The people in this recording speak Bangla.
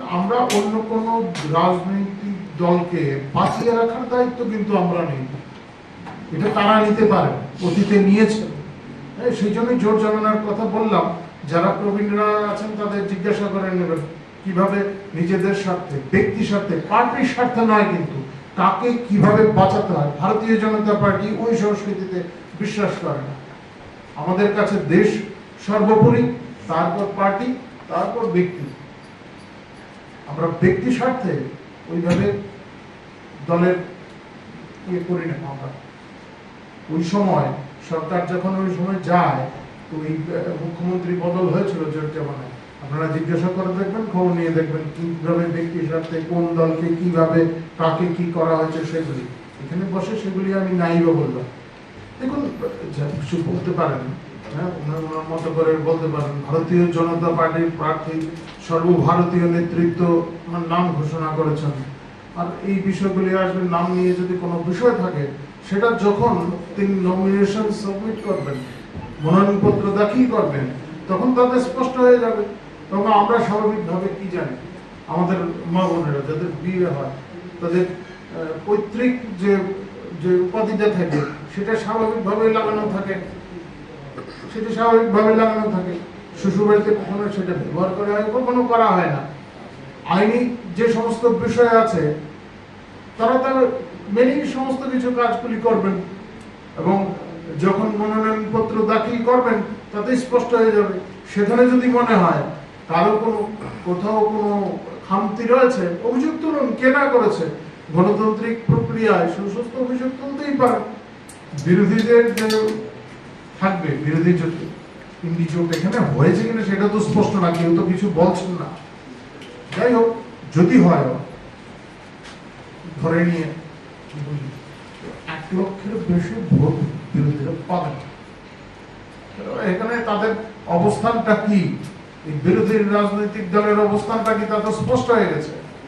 আমরা অন্য কোন রাজনৈতিক দলকে বাঁচিয়ে রাখার দায়িত্ব কিন্তু আমরা নেই। এটা তারা নিতে পারে অতীতে নিয়েছেন হ্যাঁ, সেই জন্যই জোর জমানার কথা বললাম। যারা প্রবীণরা আছেন তাদের জিজ্ঞাসা করে নেবেন কীভাবে নিজেদের স্বার্থে ব্যক্তি স্বার্থে পার্টির স্বার্থে নয় কিন্তু কাকে কীভাবে বাঁচাতে হয়? ভারতীয় জনতা পার্টি ওই সংস্কৃতিতে বিশ্বাস করে না। আমাদের কাছে দেশ সর্বোপরি তারপর পার্টি তারপর ব্যক্তি। আমরা ব্যক্তি স্বার্থে ওইভাবে দলের ইয়ে করি না আমরা। ওই সময় সরকার যখন ওই সময় যায়, তো ওই মুখ্যমন্ত্রী বদল হয়েছিল জামানায়। আপনারা জিজ্ঞাসা করে দেখবেন, খবর নিয়ে দেখবেন কীভাবে ব্যক্তি স্বার্থে কোন দলকে কীভাবে, কাকে কি করা হয়েছে সেগুলি। এখানে বসে সেগুলি আমি নাইবা বললাম। দেখুন কিছু বলতে পারেন হ্যাঁ ওনার মতো করে বলতে পারেন। ভারতীয় জনতা পার্টির প্রার্থী সর্বভারতীয় নেতৃত্ব নাম ঘোষণা করেছেন। আর এই বিষয়গুলি আসবে, নাম নিয়ে যদি কোনো বিষয় থাকে, সেটা যখন তিনি নমিনেশন সাবমিট করবেন, মনোনয়নপত্র দাখিল করবেন, তখন তাদের স্পষ্ট হয়ে যাবে। তখন আমরা স্বাভাবিকভাবে কি জানি? আমাদের মা বোনেরা, যাদের বিয়ে হয়, তাদের পৈতৃক যে যে উপাধিটা থাকে, সেটা স্বাভাবিকভাবে লাগানো থাকে। সেটা স্বাভাবিকভাবে লাগানো থাকে। শ্বশুরবাড়িতে কখনো সেটা ব্যবহার করা হয়, কখনো করা হয় না। আইনি যে সমস্ত বিষয় আছে, তারা তার মেনেই সমস্ত কিছু কাজগুলি করবেন এবং যখন মনোনয়নপত্র দাখিল করবেন, তাতে স্পষ্ট হয়ে যাবে। সেখানে যদি মনে হয় কারও কোনো, কোথাও কোনো খামতি রয়েছে, অভিযোগ তুলুন, কে না করেছে, গণতান্ত্রিক প্রক্রিয়ায় সুস্বাস্থ্য অভিযোগ তুলতেই পারে। বিরোধীদের থাকবে, বিরোধী জোট এখানে হয়েছে কিনা সেটা তো স্পষ্ট না, কেউ তো কিছু বলছেন না। যাই হোক, যদি হয়, ধরে নিয়ে এক লক্ষের বেশি ভোট বিরোধীরা পাবে তো এখানে তাদের অবস্থানটা কি? এই বিরোধী রাজনৈতিক দলের অবস্থানটা কি তা তো স্পষ্ট হয়ে গেছে।